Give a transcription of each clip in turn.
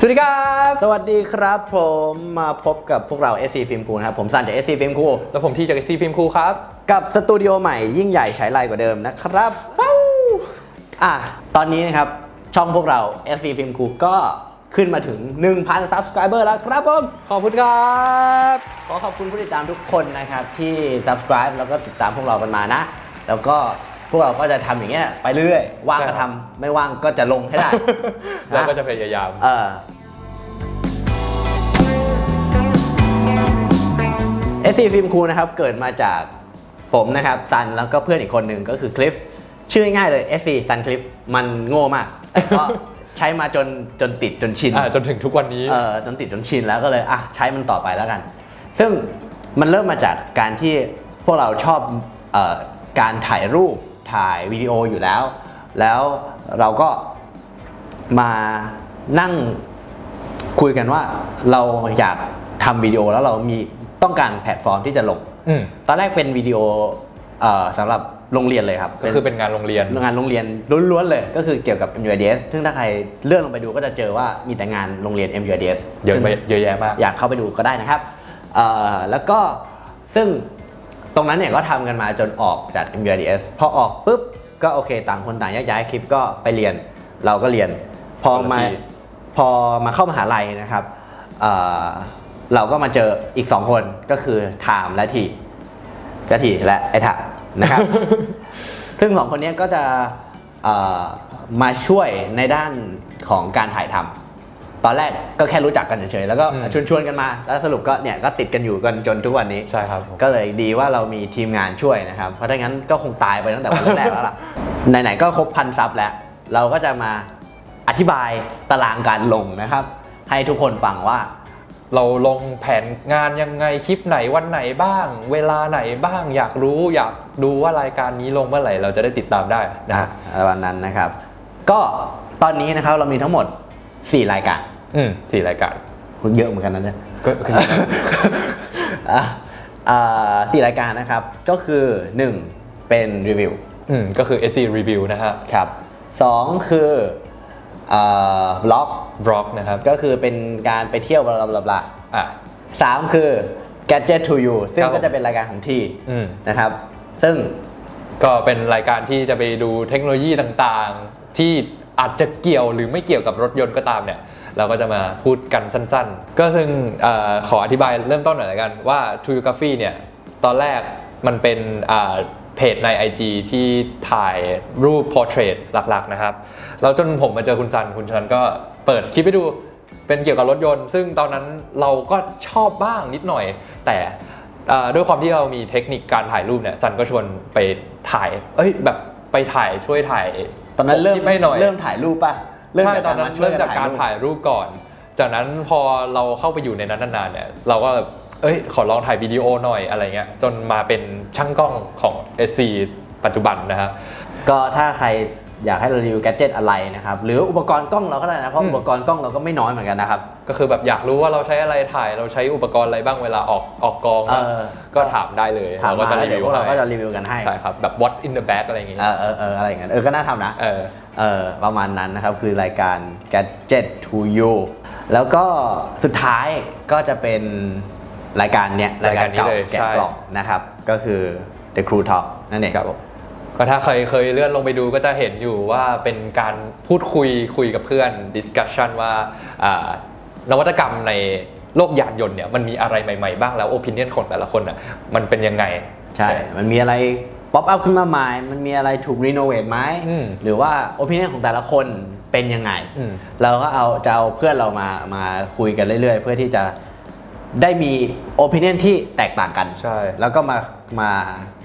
สวัสดีครับ สวัสดีครับผมมาพบกับพวกเรา SC Film Crew นะครับ ผมซันจาก SC Film Crew แล้วผมที่จากซีพิมพ์ครูครับ กับสตูดิโอใหม่ยิ่งใหญ่ใช้ไรกว่าเดิมนะครับอะตอนนี้นะครับ ช่องพวกเรา SC Film Crew ก็ขึ้นมาถึง 1,000 Subscriber แล้วครับผม ขอบคุณครับ ขอขอบคุณผู้ติดตามทุกคนนะครับ ที่ subscribe แล้วก็ติดตามพวกเรากันมานะ แล้วก็ พวกเราก็จะทำอย่างเงี้ยไปเรื่อยๆว่างก็ทำไม่ว่างก็จะลงให้ได้เราก็จะพยายาม เออเอสซีฟิล์มครูนะครับ เกิดมาจากผมนะครับซันแล้วก็เพื่อนอีกคนหนึ่งก็คือคลิฟชื่อง่ายๆเลย SC ซันคลิฟมันโง่มากแต่ก็ ใช้มาจนจนติดจนชิน อ่าจนถึงทุกวันนี้ เออจนติดจนชินแล้วก็เลยอะใช้มันต่อไปแล้วกัน ซึ่งมันเริ่มมาจากการที่พวกเราชอบเออการถ่ายรูป ถ่ายวิดีโออยู่แล้ว แล้วเราก็มานั่งคุยกันว่าเราอยากทำวิดีโอแล้วเรามีต้องการแพลตฟอร์มที่จะลงอืมตอนแรกเป็นวิดีโอเอ่อสำหรับโรงเรียนเลยครับก็คือเป็นงานโรงเรียนงานโรงเรียนล้วนๆเลย ก็คือเกี่ยวกับ MUIDS ซึ่งถ้าใครเลื่อนลงไปดูก็จะเจอว่ามีแต่งานโรงเรียน MUIDS เยอะซึ่งไปเยอะแยะมาก อยากเข้าไปดูก็ได้นะครับเอ่อแล้วก็ซึ่ง ตรงนั้นเนี่ยก็ทำกันมาจนออกจาก MUIDS พอออกปุ๊บก็โอเคต่างคนต่างแยกย้ายคลิปก็ไปเรียน เราก็เรียน พอมาคนละที่พอมาเข้ามหาลัยนะครับเอ่อเราก็มาเจออีก 2 คนก็คือไทม์และทีก็ทีและไอ้ถามนะครับ ซึ่งสองคนเนี้ยก็จะเอ่อมาช่วยในด้านของการถ่ายทำ ตอนแรกก็แค่รู้จักกันเฉยๆ แล้วก็อืม ชวนชวนๆกันมา แล้วสรุปก็เนี่ยก็ติดกันอยู่กันจนทุกวันนี้ ใช่ครับผม ก็เลยดีว่าเรามีทีมงานช่วยนะครับ เพราะถ้างั้นก็คงตายไปตั้งแต่วันแรกๆแล้วล่ะ ไหนๆก็ครบพันซับแล้ว เราก็จะมาอธิบายตารางการลงนะครับ ให้ทุกคนฟังว่า เราลงแผนงานยังไงคลิปไหนวันไหนบ้าง เวลาไหนบ้าง อยากรู้อยากดูว่ารายการนี้ลงเมื่อไหร่เราจะได้ติดตามได้นะนะวันนั้นนะครับ ก็ตอนนี้นะครับเรามีทั้งหมด 4รายการอืมสี่รายการคุณเยอะเหมือนกันนะเนี่ยก็ก็อะอ่าสี่รายการนะครับ ก็คือ 1 เป็นรีวิวอืมก็คือ SC Review นะฮะครับสองคืออ่าบล็อก Vlog นะครับก็คือเป็นการไปเที่ยวบลาบลาบลาอะ สามคือ gadget to you ซึ่งครับผม ก็จะเป็นรายการของทีอืม นะครับ ซึ่ง ก็เป็นรายการที่จะไปดูเทคโนโลยีต่างๆ ที่ อาจจะเกี่ยวหรือไม่เกี่ยวกับรถยนต์ก็ตามเนี่ยเราก็จะมาพูดกันสั้นๆ ก็ซึ่งอขออธิบายเริ่มต้นหน่อยละกันว่า t o y o g r a p h y เนี่ยตอนแรกมันเป็นเพจใน IG ที่ถ่ายรูป portrait หลักๆนะครับแล้วจนผมมาเจอคุณซันคุณซันก็เปิดคลิปไปดูเป็นเกี่ยวกับรถยนต์ ซึ่งตอนนั้นเราก็ชอบบ้างนิดหน่อย แต่ด้วยความที่เรามีเทคนิคการถ่ายรูปเนี่ยซันก็ชวนไปถ่าย เอ้ยแบบไปถ่ายช่วยถ่าย ตอนนั้นเริ่มคลิปให้หน่อยเริ่มถ่ายรูปป่ะเริ่มใช่จากตอการนนั้มานช่วยเริ่มจากการรูปถ่ายรูปก่อน จากนั้นพอเราเข้าไปอยู่ในนั้นนานๆเนี่ยเราก็แบบเอ้ยขอลองถ่ายวิดีโอหน่อยอะไรเงี้ยจนมาเป็นช่างกล้องของ SC ปัจจุบันนะฮะก็ถ้าใคร อยากให้เรารีวิวแกดเจิตอะไรนะครับหรืออุปกรณ์กล้องเราก็ได้นะเพราะอืมอุปกรณ์กล้องเราก็ไม่น้อยเหมือนกันนะครับ ก็คือแบบอยากรู้ว่าเราใช้อะไรถ่ายเราใช้อุปกรณ์อะไรบ้างเวลาออกออกกอง เออ ก็ถามได้เลยถามเราก็มาจะแล้วรีเดี๋ยวิววพวกเราก็ให้จะรีวิวกันให้ใช่ครับแบบ what's in the bag อะไรอย่างงี้เออเออเอออะไรอย่างเงี้ยเออก็น่าทำนะ เออ เออประมาณนั้นนะครับ คือรายการ Gadget to You แล้วก็สุดท้ายก็จะเป็นรายการเนี้ยรายการรายการนี้เก่าเลยแกะใช่ กล่องนะครับ ก็คือ The Crew Talk นั่นเองครับผม ก็ถ้าเคยเคยเลื่อนลงไปดูก็จะเห็นอยู่ว่าเป็นการพูดคุยคุยกับเพื่อน discussion ว่าอ่านวัตกรรมในโลกยานยนต์เนี่ยมันมีอะไรใหม่ๆบ้างแล้ว opinion ของแต่ละคนอะมันเป็นยังไง ใช่ มันมีอะไรป๊อปอัพขึ้นมาใหม่มันมีอะไรถูกรีโนเวทไหมอืมหรือว่าโอปิเนียนของแต่ละคนเป็นยังไงอืมเราก็เอาจะเอาเพื่อนเรามามาคุยกันเรื่อยๆ เพื่อที่จะได้มีโอปิเนียนที่แตกต่างกัน ใช่ แล้วก็มา มา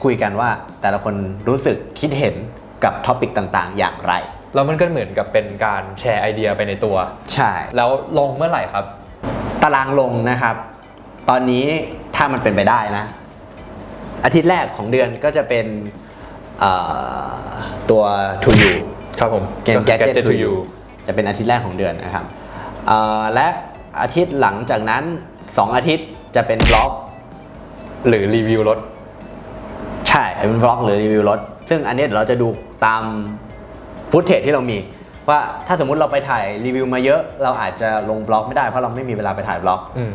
คุยกันว่าแต่ละคนรู้สึกคิดเห็นกับท็อปิกต่างๆ อย่างไร แล้วมันก็เหมือนกับเป็นการแชร์ไอเดียไปในตัว ใช่ แล้วลงเมื่อไหร่ครับ ตารางลงนะครับ ตอนนี้ถ้ามันเป็นไปได้นะ อาทิตย์แรกของเดือนก็จะเป็นเอ่อตัว to you ครับผม เกมก็คือ Gadget Gadget to to you you จะเป็นอาทิตย์แรกของเดือนนะครับเอ่อและอาทิตย์หลังจากนั้น 2 อาทิตย์จะเป็นบล็อก หรือรีวิวรถ ใช่เป็นบล็อกหรือรีวิวรถ ซึ่งอันนี้เดี๋ยวเราจะดูตามฟุตเทจที่เรามี ว่าถ้าสมมุติเราไปถ่ายรีวิวมาเยอะ เราอาจจะลงบล็อกไม่ได้เพราะเราไม่มีเวลาไปถ่ายบล็อก อืม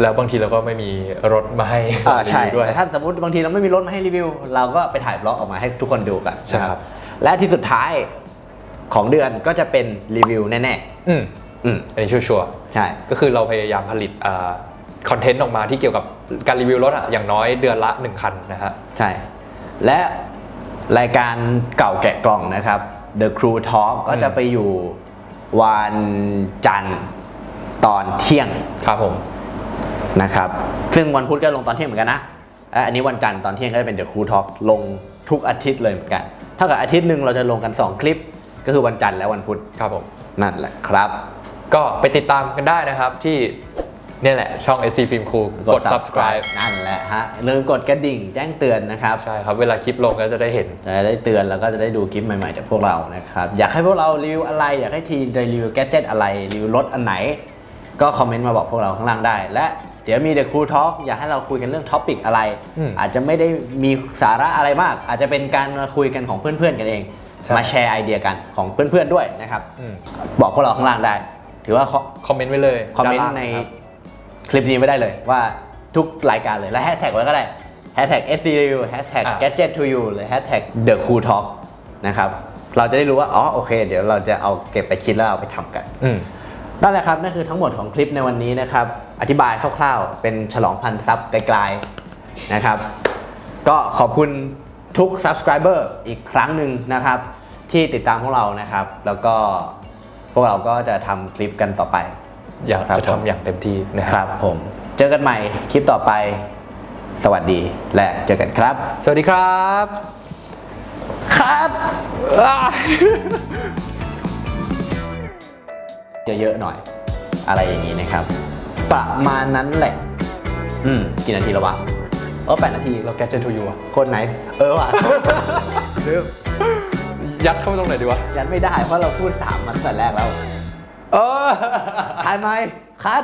แล้วบางทีเราก็ไม่มีรถมาให้อ่าใช่รีวิวด้วย แต่ถ้าสมมติบางทีเราไม่มีรถมาให้รีวิว เราก็ไปถ่ายบล็อกออกมาให้ทุกคนดูกันใช่นะครับ และที่สุดท้ายของเดือนก็จะเป็นรีวิวแน่อืมๆอืมอันนี้ชัวร์ใช่ๆก็คือเราพยายามผลิต คอนเทนต์ออกมาที่เกี่ยวกับการรีวิวรถอะอย่างน้อยเดือนละ 1 คันนะฮะ ใช่ และรายการเก่าแกะกล่องนะครับ The Crew Talk ก็จะไปอยู่วันจันทร์ตอนเที่ยงครับผมนะครับ ซึ่งวันพุธก็ลงตอนเที่ยงเหมือนกันนะและอันนี้วันจันทร์ตอนเที่ยงก็จะเป็น The Crew Talk ลงทุกอาทิตย์เลยเหมือนกันเท่ากับอาทิตย์หนึ่งเราจะลงกัน 2 คลิป ก็คือวันจันทร์และวันพุธครับผมนั่นแหละครับ ก็ไปติดตามกันได้นะครับที่ เนี่ยแหละ ช่อง SC Film Crew กด subscribe นั่นแหละฮะอย่าลืมกดกระดิ่งแจ้งเตือนนะครับใช่ครับ เวลาคลิปลงก็จะได้เห็น จะได้เตือนแล้วก็จะได้ดูคลิปใหม่ๆจากพวกเรานะครับ อยากให้พวกเรารีวิวอะไร อยากให้ทีได้รีวิวแกดเจิตอะไร รีวิวรถอันไหน ก็คอมเมนต์มาบอกพวกเราข้างล่างได้ และเดี๋ยวมี The Cool Talk อยากให้เราคุยกันเรื่องท็อปิกอะไร อืมอาจจะไม่ได้มีสาระอะไรมาก อาจจะเป็นการมาคุยกันของเพื่อนๆกันเอง ใช่ มาแชร์ไอเดียกันของเพื่อนๆด้วยนะครับ อืมบอกพวกเราข้างล่างได้ ถือว่าคอมเมนต์ไว้เลยคอมเมนด้าต์ล่างในครับ คลิปนี้ไม่ได้เลยว่าทุกรายการเลยและแฮชแท็กไว้ก็ได้แฮชแท็ก SC Review แฮชแท็กอะ Gadget to you หรือแฮชแท็ก The Cool Talk นะครับ เราจะได้รู้ว่า อ๋อ โอเค เดี๋ยวเราจะเอาเก็บไปคิดแล้วเอาไปทำกันอืมนั่นแหละครับ นั่นคือทั้งหมดของคลิปในวันนี้นะครับ อธิบายคร่าวๆ เป็นฉลองพันซับไกลๆนะครับ ก็ขอบคุณทุก Subscriber อีกครั้งหนึ่งนะครับ ที่ติดตามพวกเรานะครับ แล้วก็พวกเราก็จะทำคลิปกันต่อไป อยากครับจะผมทำอย่างเต็มที่นะคครัรับบผม เจอกันใหม่คลิปต่อไป สวัสดีและเจอกันครับ สวัสดีครับ ครับอ้าเยอะๆหน่อย อะไรอย่างนี้นะครับ ประมาณนั้นแหละ อืมกี่นาทีแล้ววะเออแปดนาทีเราแกจะทูยูอะโคตรไนท์เออว่ะ ลืมยัดเข้าไปตรงไหนดีวะ ยันไม่ได้เพราะเราพูดสามมาตั้งแต่แรกแล้ว เออทายไหมคัด